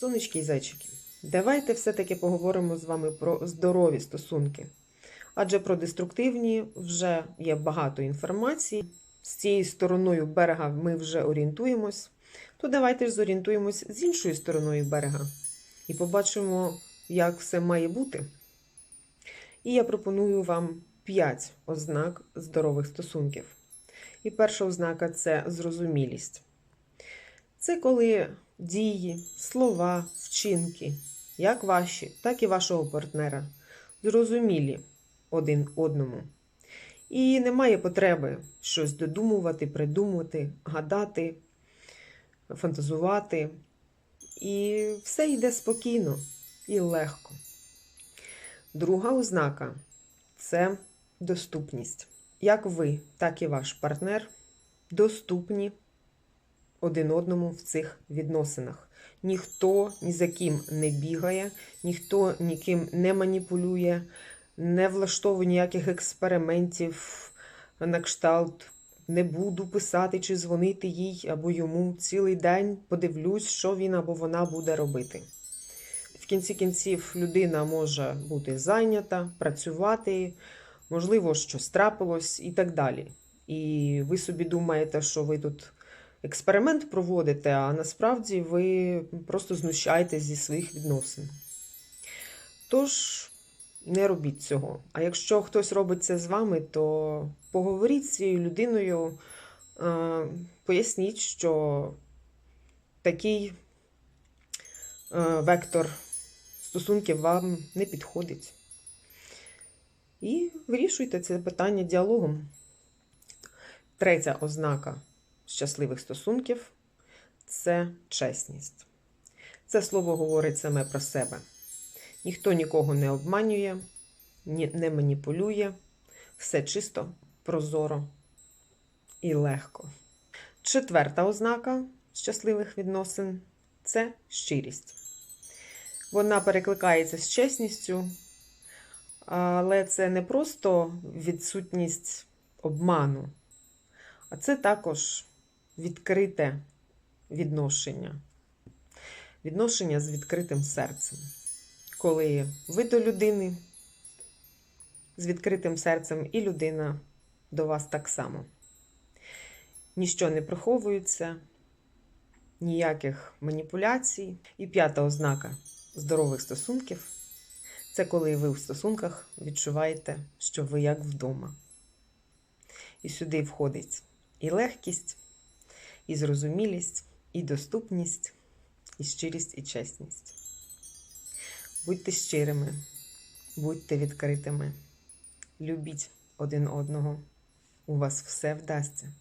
Сонечки і зайчики, давайте все-таки поговоримо з вами про здорові стосунки. Адже про деструктивні вже є багато інформації. З цією стороною берега ми вже орієнтуємось. То давайте ж зорієнтуємось з іншою стороною берега і побачимо, як все має бути. І я пропоную вам 5 ознак здорових стосунків. І перша ознака це зрозумілість. Це коли дії, слова, вчинки, як ваші, так і вашого партнера, зрозумілі один одному. І немає потреби щось додумувати, придумувати, гадати, фантазувати. І все йде спокійно і легко. Друга ознака це доступність. Як ви, так і ваш партнер доступні один одному в цих відносинах. Ніхто ні за ким не бігає, ніхто ніким не маніпулює, не влаштовує ніяких експериментів на кшталт. Не буду писати чи дзвонити їй або йому цілий день, подивлюсь, що він або вона буде робити. В кінці кінців людина може бути зайнята, працювати, можливо, щось трапилось і так далі. І ви собі думаєте, що ви тут експеримент проводите, а насправді ви просто знущаєтесь зі своїх відносин. Тож, не робіть цього. А якщо хтось робить це з вами, то поговоріть з цією людиною, е, поясніть, що такий е, вектор стосунків вам не підходить. І вирішуйте це питання діалогом. Третя ознака щасливих стосунків це чесність. Це слово говорить саме про себе. Ніхто нікого не обманює, не маніпулює, все чисто, прозоро і легко. Четверта ознака щасливих відносин це щирість. Вона перекликається з чесністю, але це не просто відсутність обману, а це також відкрите відношення. Відношення з відкритим серцем. Коли ви до людини з відкритим серцем, і людина до вас так само. Ніщо не приховується, ніяких маніпуляцій. І п'ята ознака здорових стосунків це коли ви в стосунках відчуваєте, що ви як вдома. І сюди входить і легкість, і зрозумілість, і доступність, і щирість, і чесність. Будьте щирими, будьте відкритими, любіть один одного. У вас все вдасться.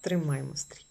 Тримаймо стрій.